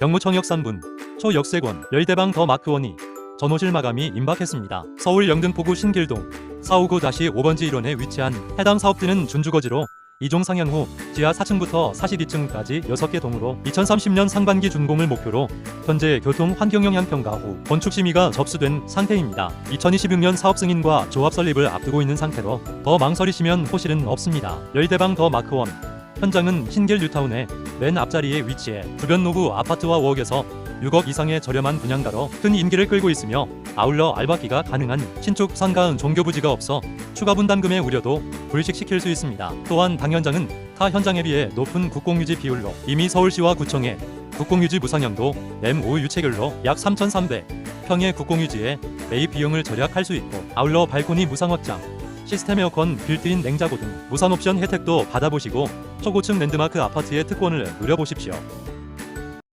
병무청역 3분 초역세권 열대방 더 마크원이 전호실 마감이 임박했습니다. 서울 영등포구 신길동 459-5번지 1원에 위치한 해당 사업지는 준주거지로 2종 상향 후 지하 4층부터 42층까지 6개 동으로 2030년 상반기 준공을 목표로 현재 교통 환경 영향 평가 후 건축 심의가 접수된 상태입니다. 2026년 사업 승인과 조합 설립을 앞두고 있는 상태로 더 망설이시면 호실은 없습니다. 열대방 더 마크원 현장은 신길 뉴타운의 맨 앞자리에 위치해 주변 노후 아파트와 워크에서 6억 이상의 저렴한 분양가로 큰 인기를 끌고 있으며 아울러 알바기가 가능한 신축 상가은 종교부지가 없어 추가 분담금의 우려도 불식시킬 수 있습니다. 또한 당 현장은 타 현장에 비해 높은 국공유지 비율로 이미 서울시와 구청의 국공유지 무상형도 M5 유체결로 약 3,300 평의 국공유지에 매입 비용을 절약할 수 있고 아울러 발코니 무상 확장 시스템 에어컨, 빌트인 냉장고 등 무상 옵션 혜택도 받아보시고 초고층 랜드마크 아파트의 특권을 누려보십시오.